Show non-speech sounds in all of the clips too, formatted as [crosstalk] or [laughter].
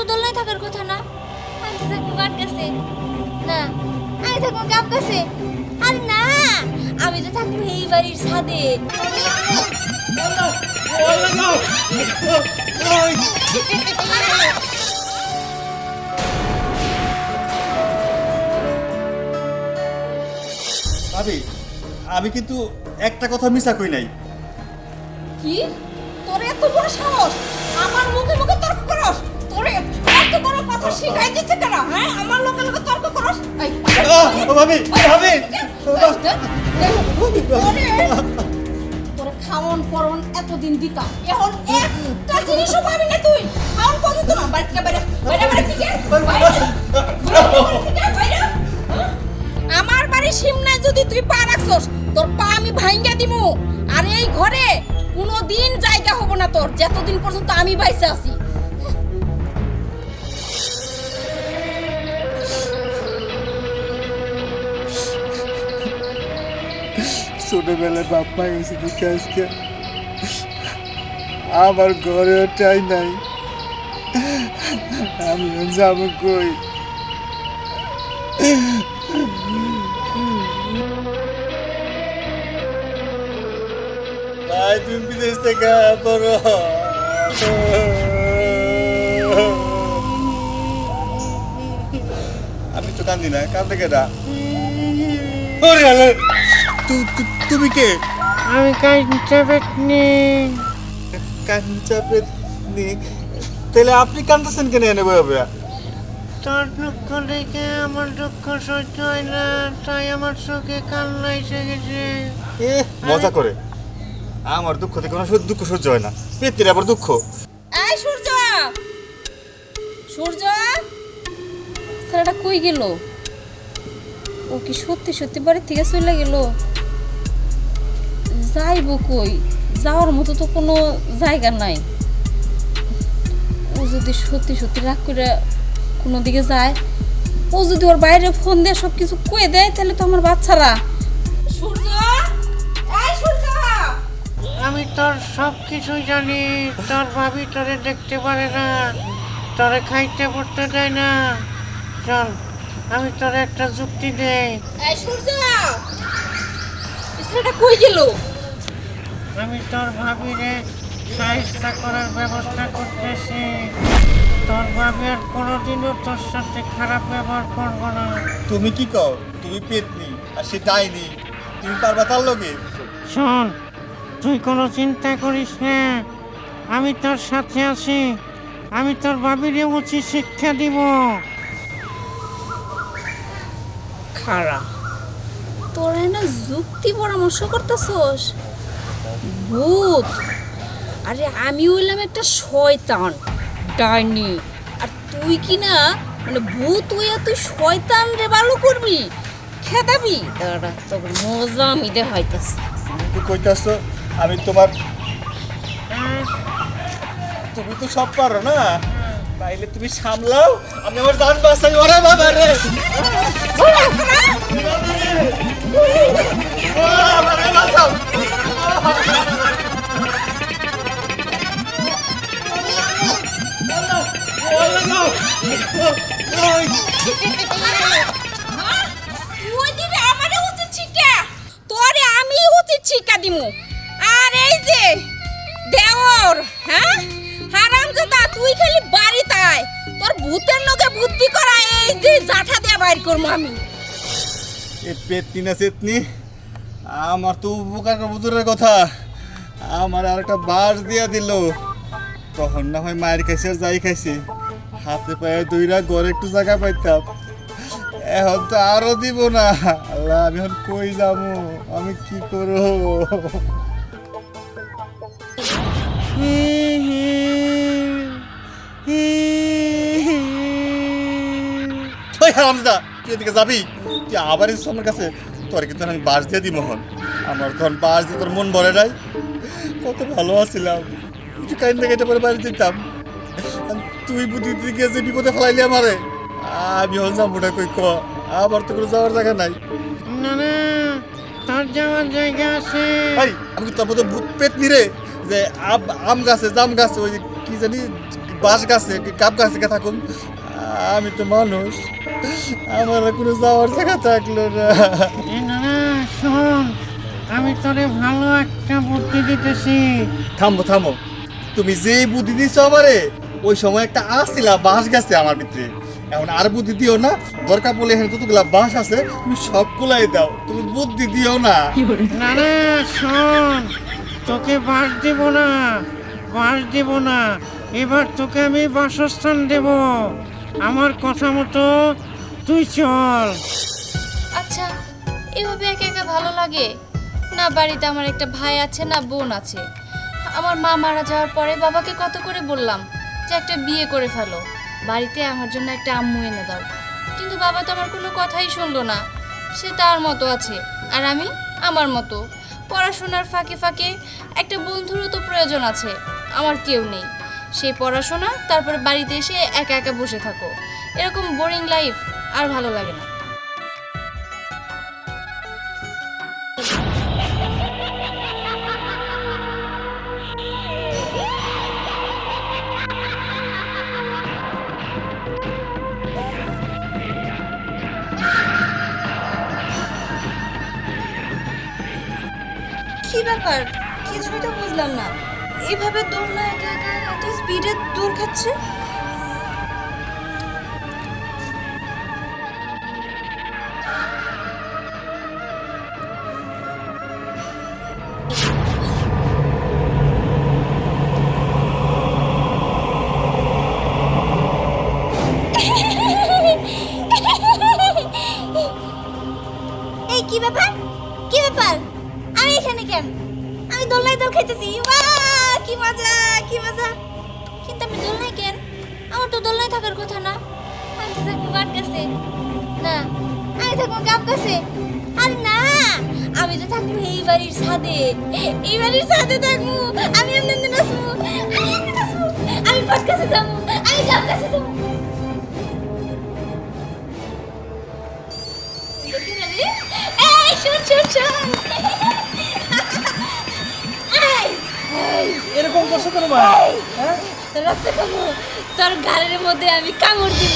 তো দোলনায় থাকার কথা না। আমি তো থাকব কার কাছে? না আমি থাকব কার কাছে? আর না আমি তো থাকব এই বাড়ির ছাদে। ভাবি আমি কিন্তু একটা কথা মিশা কই নাই। কি? তোর এত বড় সাহস? আমার মুখে মুখে তর্ক ভাবি ভাবি এতদিন এখন একটা জিনিসও পাবি না তুই। কত তোমার বাড়ি বাইরে বাইরে বাইরে থেকে হ্যাঁ? আমার সিমনায় যদি তুই পা রাখছস, তোর পা আমি ভাঙ্গা দিমু। আর এই ঘরে কোনো দিন জায়গা হব না তোর। যতদিন পর্যন্ত আমি বাইসে আছি। ছোটবেলায় বাপ্পা গেছে দেখে আজকে আমার ঘরে ওটাই নাই আমি যাব কই ভাই তুমি বিদেশ থেকে করো আমি তো কান্দি না কান্দে কেটা ওরে আল্লাহ, তু- তু- তুমি কে? আমি কাঞ্চা পেটনি কাঞ্চা পেতনি তাহলে আপনি কান্দতেছেন কেন এনে বয়ে তোর দুঃখ দেখে আমার দুঃখ সহ্য হয় না তাই আমার চোখে কান্না এসে গেছে। এ মজা করে। আমার দুঃখ দেখে কোনো সহ্য- দুঃখ সহ্য হয় না। পেতির আবার দুঃখ। এই সূর্য! সূর্য! ছেলেটা কই গেল? ও কি সত্যি সত্যি বাড়ি থেকে চলে গেল? যাইবো কই? যাওয়ার মতো তো কোনো জায়গা নাই। ও যদি সত্যি সত্যি রাগ করে কোনো দিকে যায় ও যদি ওর বাইরে ফোন দিয়ে সব কিছু কয়ে দেয় তাহলে তো আমার বাচ্চারা। সূর্য! আমি তোর সব কিছুই জানি তোর ভাবি তোরে দেখতে পারে না তোরে খাইতে পড়তে দেয় না। চল আমি তোর একটা যুক্তি দেই। এই সূর্য! কই গেল? আমি তোর ভাবিরে সাহায্য করার ব্যবস্থা করতেছি। তোর ভাবি আর কোনোদিনও তোর সাথে খারাপ ব্যবহার করব না। তুমি কি কও? তুমি পেতনি আর সে ডাইনি। তুমি পারবা তার লগে? শোন তুই কোনো চিন্তা করিস না। আমি তোর সাথে আছি। আমি তোর ভাবিরে উচিত শিক্ষা দিব। খারা তোরা না যুক্তি পরামর্শ করতেছস? ভূত। আরে আমি হইলাম একটা শয়তান ডাইনি। আর তুই কি না মানে ভূত হইয়া তুই শয়তান রে ভালো করবি? খেদাবি? দাঁড়া তোর মজা আমি দেখাইতেছি। তুমি কইতাছ আমি তোমার তুমি তো সব পারো না? তাইলে তুমি সামলাও আমি আমার জান বাঁচাই। ওরে বাবা রে! আমারে বাঁচাও। দিমু আর এই যে দেওর হ্যাঁ হারামজাদা তুই খালি বাড়ি তাই তোর ভূতের লগে বুদ্ধি করা এই যে জাঠা দেয়া বাইর করব আমি পেতনি না চেতনি? আমার তো উপকার বুজুরের কথা। আমার আর একটা বাস দিয়া দিল। তখন না হয় মায়ের খাইছে আর যাই খাইছে। হাতে পায়ে দুইরা ঘরে একটু জায়গা পাইতাম। এখন তো আরও দিব না। আল্লাহ, আমি এখন কই যাব? আমি কি করব? ওই হারামদা তুই যাবি? তুই আবার আমার কাছে। তোর কিন্তু আমি বাস দিয়ে দিই মোহন আমার তখন বাস দিয়ে তোর মন ভরে নাই। কত ভালো আছিলাম। তুই কাইন থেকে এটা পরে বাড়ি দিতাম তুই বুদ্ধি দিকে যে বিপদে ফেলাইলি আমারে আমি হন যাব না কই ক? আবার তো কোনো যাওয়ার জায়গা নাই। না না তোর যাওয়ার জায়গা আছে। ভাই আমি কি তোর মতো ভূত পেট নিরে যে আম আম গাছে জাম গাছে ওই কি জানি বাঁশ গাছে কি কাপ গাছে থাকুন। আমি তো মানুষ। আমার কোনো যাওয়ার জায়গা থাকল না। শোন আমি তোরে ভালো একটা বুদ্ধি দিতেছি। থামো থামো। তুমি যেই বুদ্ধি দিছো আমারে ওই সময় একটা আসছিলা বাঁশ গেছে আমার ভিতরে। এখন আর বুদ্ধি দিও না দরকার পড়লে এখানে যতগুলা বাঁশ আছে তুমি সবগুলাই দাও। তুমি বুদ্ধি দিও না। না না শোন তোকে বাস দিব না বাস দিব না। এবার তোকে আমি বাসস্থান দেব। আমার কথা মতো তুই চল। আচ্ছা এভাবে একা একা ভালো লাগে? না, বাড়িতে আমার একটা ভাই আছে, না বোন আছে। আমার মা মারা যাওয়ার পরে বাবাকে কত করে বললাম যে একটা বিয়ে করে ফেলো। বাড়িতে আমার জন্য একটা আম্মু এনে দাও। কিন্তু বাবা তো আমার কোনো কথাই শুনলো না। সে তার মতো আছে, আর আমি আমার মতো। পড়াশোনার ফাঁকে ফাঁকে একটা বন্ধুরও তো প্রয়োজন আছে, আমার কেউ নেই। সেই পড়াশোনা, তারপরে বাড়িতে এসে একা একা বসে থাকো। এরকম বোরিং লাইফ আর ভালো লাগে না। কি ব্যাপার? কিছুই তো বুঝলাম না। এভাবে দৌড়না একা একা এত স্পিডে দৌড় খাচ্ছে? কি ব্যাপার? কি ব্যাপার? আমি এখানে কেন? আমি দোলনায় দোল খাইতেছি। বাহ কি মজা কি মজা। কিন্তু আমি দোলনায় কেন? আমার তো দোল দোলনায় থাকার কথা না। আমি তো থাকব গান কাছে না, আমি থাকব কাছে আর না, আমি তো থাকব এই বাড়ির ছাদে। এই বাড়ির ছাদে থাকব। আমি আমি কাছে যাব। আমি কাছে যাব। করছ কেন তোর রক্ত খাব। তোর গালের মধ্যে আমি কামড় দিব।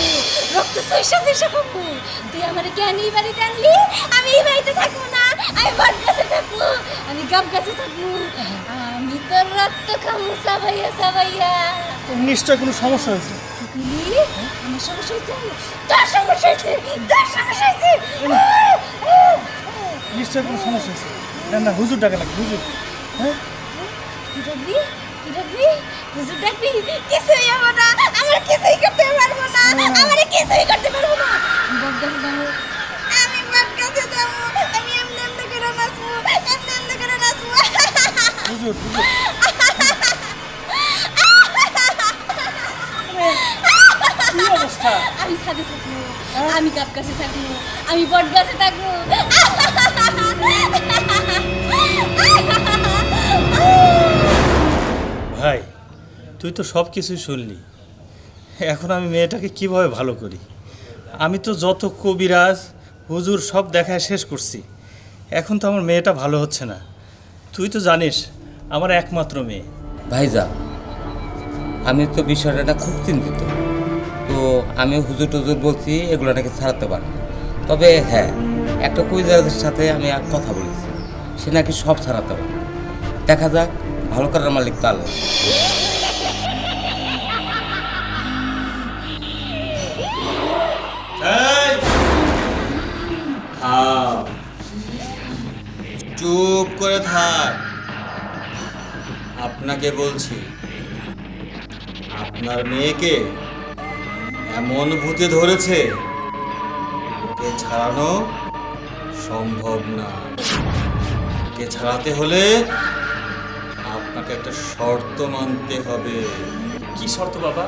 রক্ত সইসা সইসা খাব। তুই আমার কেন এই বাড়িতে আনলি? আমি এই বাড়িতে থাকব না। আমি বট গাছে থাকব। আমি গাব গাছে থাকব। আমি তোর রক্ত খাব সাবাইয়া সাবাইয়া। নিশ্চয় কোনো সমস্যা হয়েছে? আমার সমস্যা হয়েছে। তোর সমস্যা হয়েছে। তোর সমস্যা হয়েছে। নিশ্চয় কোনো সমস্যা হয়েছে? না না হুজুর ডাকে লাগে হুজুর। হ্যাঁ? কি ডাকবি কি ডাকবি হুজুর ডাকবি কিছুই হব না। আমার কিছুই করতে পারব না। আমার কিছুই করতে পারব না। বটগাছে যাব আমি যাব। আমি এমনি এমনি করে নাচবো। এমনি এমনি করে নাচবো। হুজুর হুজুর কি অবস্থা? আমি ছাদে থাকব। আমি কাপ গাছে থাকব। আমি বট গাছে থাকব। তুই তো সব কিছুই শুনলি। এখন আমি মেয়েটাকে কীভাবে ভালো করি? আমি তো যত কবিরাজ, হুজুর সব দেখায় শেষ করছি। এখন তো আমার মেয়েটা ভালো হচ্ছে না। তুই তো জানিস, আমার একমাত্র মেয়ে। ভাইজা আমি তো বিষয়টা খুব চিন্তিত। তো আমি হুজুর টুজুর বলছি, এগুলো নাকি ছাড়াতে পারি তবে হ্যাঁ একটা কুইজারের সাথে আমি এক কথা বলেছি। সে নাকি সব ছাড়াতে পারে দেখা যাক, ভালো করার মালিক তো আল্লাহ। থাম। চুপ করে থাক। আপনাকে বলছি আপনার মেয়েকে এমন ভূতে ধরেছে ওকে ছাড়ানো সম্ভব না। ওকে ছাড়াতে হলে আপনাকে একটা শর্ত মানতে হবে। কি শর্ত বাবা?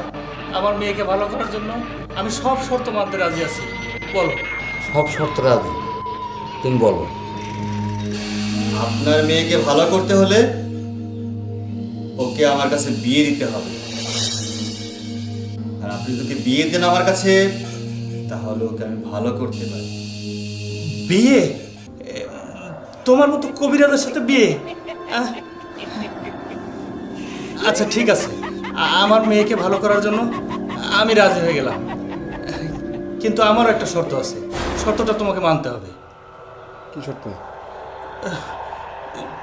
আমার মেয়েকে ভালো করার জন্য আমি সব শর্ত মানতে রাজি আছি। বলো। সব শর্ত রাজি? তুমি বলো। আপনার মেয়েকে ভালো করতে হলে ওকে আমার কাছে বিয়ে দিতে হবে। আর আপনি যদি বিয়ে দেন আমার কাছে তাহলে ওকে আমি ভালো করতে পারি। বিয়ে? তোমার মতো কবিরাজের সাথে বিয়ে? আচ্ছা ঠিক আছে। আমার মেয়েকে ভালো করার জন্য আমি রাজি হয়ে গেলাম। কিন্তু আমারও একটা শর্ত আছে। শর্তটা তোমাকে মানতে হবে। কি সত্য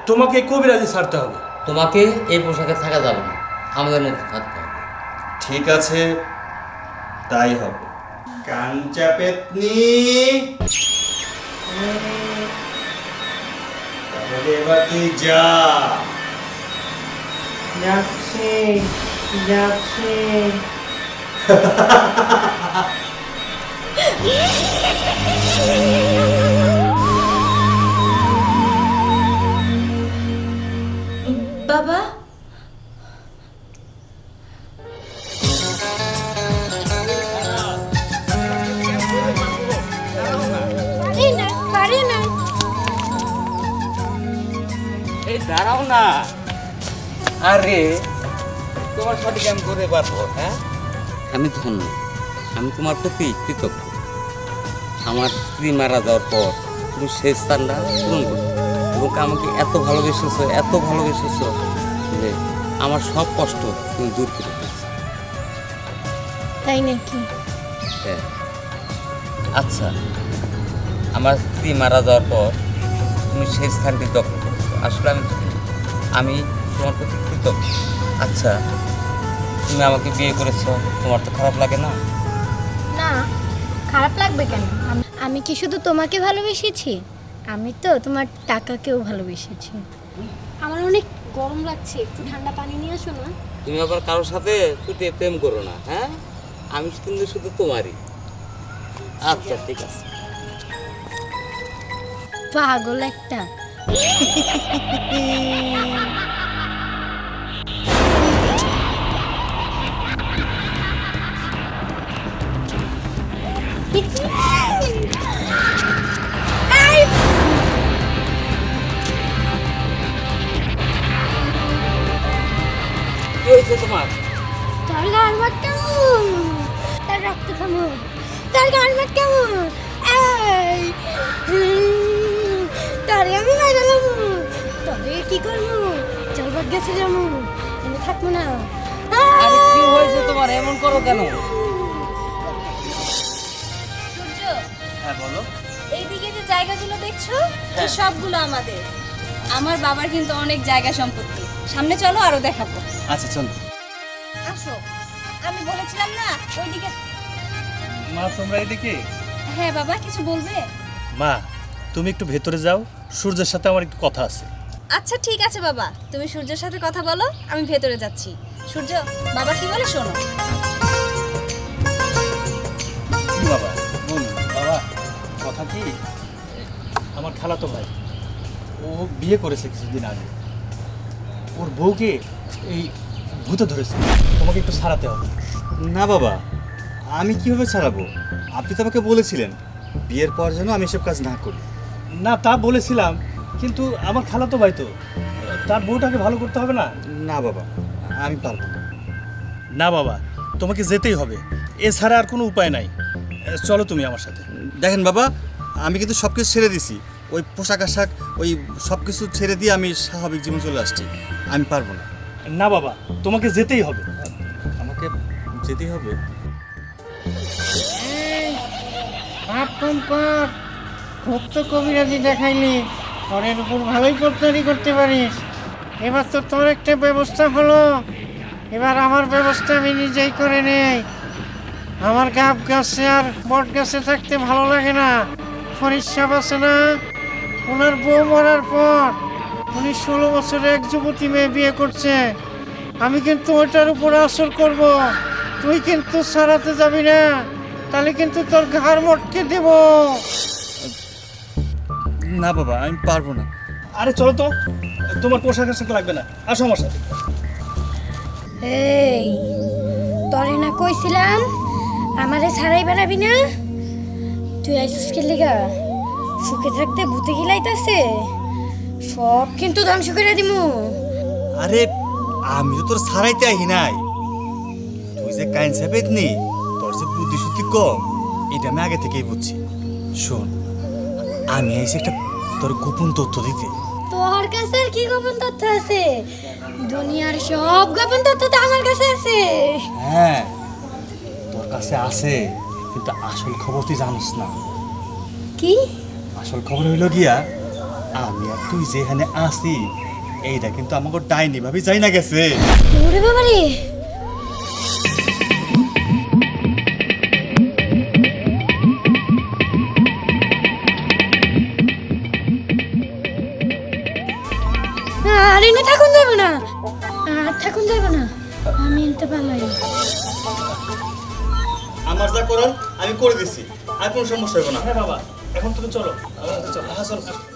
তোমাকে কবিরাজি ছাড়তে হবে। তোমাকে এই পোশাকে থাকা যাবে না। আমাদের মধ্যে থাকতে হবে। ঠিক আছে তাই হবে। কাঞ্চা পেতনি! তাহলে এবার তুই যা। যাচ্ছি যাচ্ছি। [laughs] বাবা? এই দাঁড়াও না। আরে তোমার আমি করে পারব হ্যাঁ? আমি ধন্য। আমি তোমার প্রতি কৃতজ্ঞ। আমার স্ত্রী মারা যাওয়ার পর তুমি সেই স্থানটা পূরণ করো। এবং আমাকে এত ভালোবেসেছো এত ভালোবেসেছো। যে আমার সব কষ্ট তুমি দূর করে দিয়েছ। তাই নাকি? হ্যাঁ। আচ্ছা আমার স্ত্রী মারা যাওয়ার পর তুমি সেই স্থানটি দখল করেছ। আসলে আমি আমি তোমার প্রতি কৃতজ্ঞ। আচ্ছা তুমি আমাকে বিয়ে করেছ তোমার তো খারাপ লাগে না? না খারাপ লাগবে কেন? আম- আমি কি শুধু তোমাকে ভালোবেসেছি? আমি তো তোমার টাকাকেও ভালোবেসেছি। আমার অনেক গরম লাগছে একটু ঠান্ডা পানি নিয়ে আসো না। তুমি আবার কারোর সাথে ছুটে প্রেম করো না হ্যাঁ? আমি কিন্তু শুধু তোমারই। আচ্ছা ঠিক আছে। পাগল একটা। কি হয়েছে তোমার? তার গান মাত কেমন? তার রক্ত কেমন? তার গান মাত কেমন? তারে আমি লাগালাম তবে কি করব? জলবাদ গেছে যাব আমি থাকব না। আরে কি হয়েছে তোমার? এমন করো কেন? সূর্য হ্যাঁ বলো। এইদিকে যে জায়গাগুলো দেখছ এই সবগুলো আমাদের। আমার বাবার কিন্তু অনেক জায়গা সম্পত্তি। সামনে চলো আরও দেখাবো। আচ্ছা চলো। আসো। আমি বলেছিলাম না ওইদিকে মা তোমরা এদিকে? হ্যাঁ বাবা কিছু বলবে? মা তুমি একটু ভেতরে যাও সূর্যের সাথে আমার একটু কথা আছে। আচ্ছা ঠিক আছে বাবা। তুমি সূর্যের সাথে কথা বলো আমি ভেতরে যাচ্ছি। সূর্য বাবা কি বলে শোনো। বাবা? বল বাবা কথা কি? আমার খালাতো ভাই। ও বিয়ে করেছে কিছুদিন আগে। ওর বউকে এই ভূতে ধরেছে। তোমাকে একটু সারাতে হবে। না বাবা আমি কীভাবে ছাড়াবো আপনি তো আমাকে বলেছিলেন বিয়ের পর যেন আমি এসব কাজ না করি। না তা বলেছিলাম কিন্তু আমার খালাতো ভাই তো। তার বউটাকে ভালো করতে হবে না? না বাবা আমি পারব না। না বাবা তোমাকে যেতেই হবে। এছাড়া আর কোনো উপায় নাই। চলো তুমি আমার সাথে। দেখেন বাবা আমি কিন্তু সব কিছু ছেড়ে দিছি। ওই পোশাক আশাক ওই সব কিছু ছেড়ে দিয়ে আমি স্বাভাবিক জীবন চলে আসছি। আমি পারব না। না বাবা তোমাকে যেতেই হবে। আমাকে যেতেই হবে? হাত কম কর খুব তো কবিরাজি দেখাইলি। পরের উপর ভালোই তৈরি করতে পারিস। এবার তো তোর একটা ব্যবস্থা হলো। এবার আমার ব্যবস্থা আমি নিজেই করে নেই। আমার গাব গাছে আর বট গাছে থাকতে ভালো লাগে না। ফরিদ সাহেব আছে না। ওনার বউ মরার পর উনি ষোলো বছরে এক যুবতী মেয়ে বিয়ে করছে। আমি কিন্তু ওটার উপর আসর করব। তুই কিন্তু সারাতে যাবি না। তাহলে কিন্তু তোর ঘাড় মটকে দেব। না বাবা আমি পারব না। আরে চলো তো তোমার পোশাক আশাক লাগবে না। আসো আমার সাথে। এই তরে না কইছিলাম আমারে ছাড়াই বেড়াবি না? তুই আইসিস কে লিগা? সুখে থাকতে ভূতে গিলাইতাছে সব কিন্তু ধ্বংস করে দিমু। আরে আমি তো তোর সারাইতে আহি নাই। তুই যে কাইন সাপেত নি তোর যে বুদ্ধি শুদ্ধি কম এটা আমি আগে থেকেই বুঝছি। শোন আমি আইসি একটা তোর গোপন তথ্য দিতে। তোর কাছে আর কি গোপন তথ্য আছে? দুনিয়ার সব গোপন তথ্য তো আমার কাছে আছে। হ্যাঁ তোর কাছে আছে কিন্তু আসল খবর তুই জানিস না। কি? আসল খবর হইল গিয়া আমি আর তুই যেখানে আছি এইটা কিন্তু আমাকে ডাইনি ভাবি যাই না গেছে। ওরে বাবা আরে না থাকুন যাবে না। আর থাকুন যাবে না। আমি এনতে পারলাই আমার যা করার আমি করে দিছি। আর কোনো সমস্যা হবে না। হ্যাঁ বাবা। এখন তুমি চলো। চলো হ্যাঁ চলো।